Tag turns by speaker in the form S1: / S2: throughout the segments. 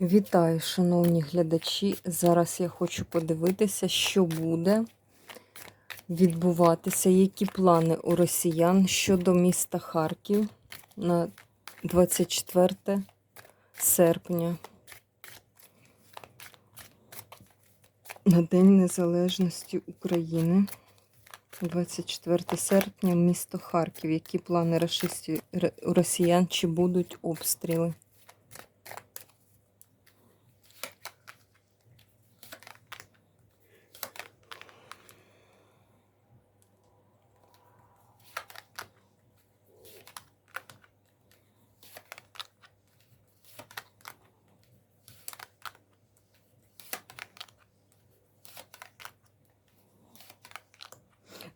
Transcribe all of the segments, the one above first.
S1: Вітаю, шановні глядачі. Зараз я хочу подивитися, що буде відбуватися, які плани у росіян щодо міста Харків на 24 серпня. На День Незалежності України. 24 серпня, місто Харків. Які плани рашистів, р- у росіян чи будуть обстріли?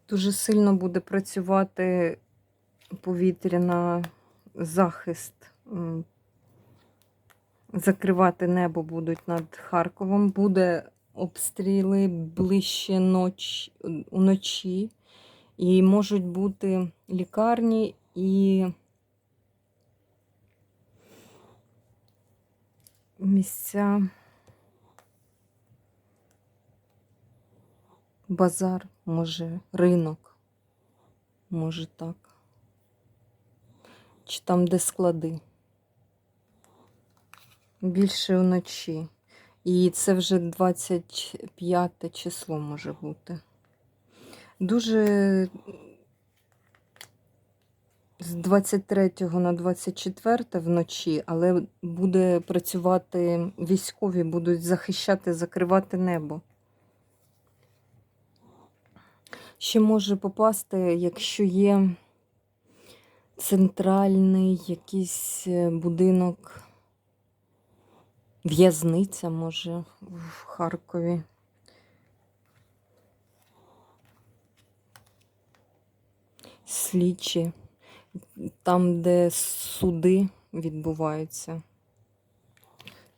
S1: Дуже сильно буде працювати повітряна захист. Закривати небо будуть над Харковом. Буде обстріли ближче ноч, уночі. І можуть бути лікарні і місця. Базар, може, ринок, може так. Чи там, де склади. Більше вночі. І це вже 25 число може бути. Дуже з 23 на 24 вночі, але буде працювати військові, будуть захищати, закривати небо. Ще може попасти, якщо є центральний якийсь е, будинок, в'язниця, може, в Харкові. Слідчі, там, де суди відбуваються.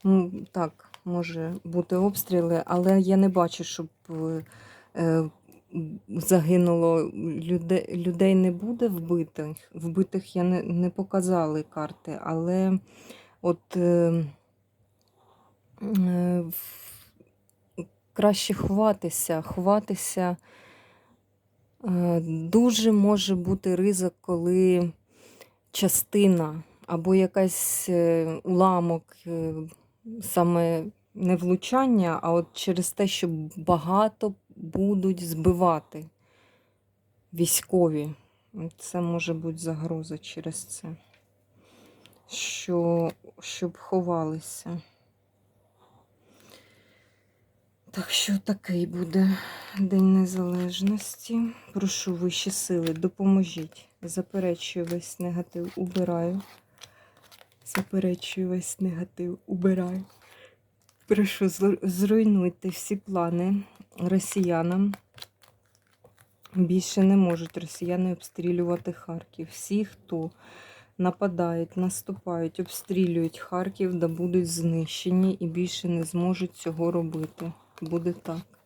S1: Ну, Так, може бути обстріли, але я не бачу, щоб е, е, загинуло людей, людей не буде вбитих. Вбитих я не, не показали карти, але от е, е, краще ховатися, ховатися. Е, Дуже може бути ризик, коли частина або якась е, уламок, е, саме не влучання, а от через те, що багато будуть збивати військові. Це може бути загроза через це, що, щоб ховалися. Так що такий буде День Незалежності. Прошу вищі сили, допоможіть. Заперечую весь негатив, убираю. Заперечую весь негатив, убираю. Прошу, зруйнуйте всі плани росіянам. Більше не можуть росіяни обстрілювати Харків. Всі, хто нападають, наступають, обстрілюють Харків, да будуть знищені і більше не зможуть цього робити. Буде так.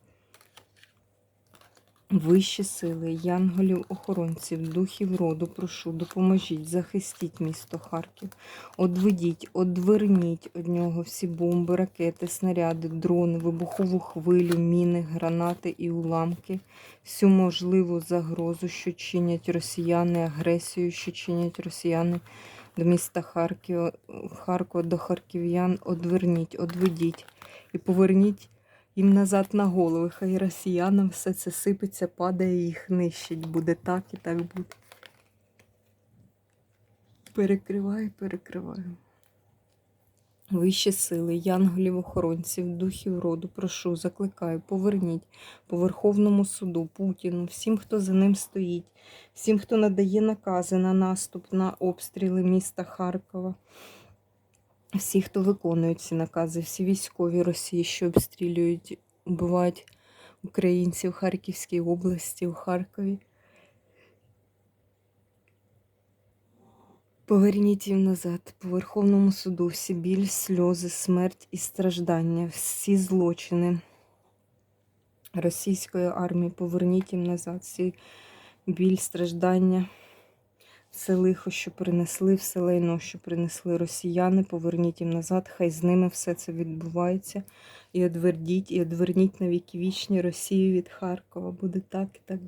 S1: Вищі сили, янголів, охоронців, духів роду, прошу, допоможіть, захистіть місто Харків, одведіть, одверніть від нього всі бомби, ракети, снаряди, дрони, вибухову хвилю, міни, гранати і уламки, всю можливу загрозу, що чинять росіяни, агресію, що чинять росіяни до міста Харків, Харкова, до харків'ян, одверніть, одведіть і поверніть їм назад на голови. Хай росіянам все це сипеться, падає і їх нищить. Буде так і так буде. Перекриваю, перекриваю. Вищі сили, янголів, охоронців, духів роду, прошу, закликаю, поверніть по Верховному суду, Путіну, всім, хто за ним стоїть, всім, хто надає накази на наступ, на обстріли міста Харкова. Всі, хто виконують ці накази, всі військові Росії, що обстрілюють, убивають українців в Харківській області, у Харкові. Поверніть їм назад по Верховному суду всі біль, сльози, смерть і страждання, всі злочини російської армії. Поверніть їм назад всі біль, страждання, Все лихо, що принесли, все лайно, що принесли росіяни, поверніть їм назад, хай з ними все це відбувається. І одвердіть, і одверніть на віки вічні Росію від Харкова. Буде так і так.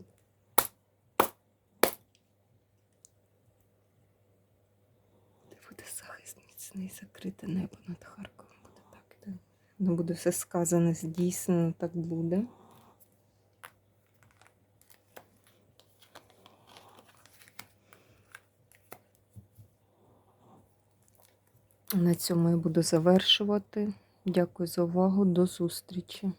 S1: Де буде захист міцний, закрите небо над Харковом. Буде так і так. Ну, буде все сказане, здійснено, так буде. На цьому я буду завершувати. Дякую за увагу. До зустрічі.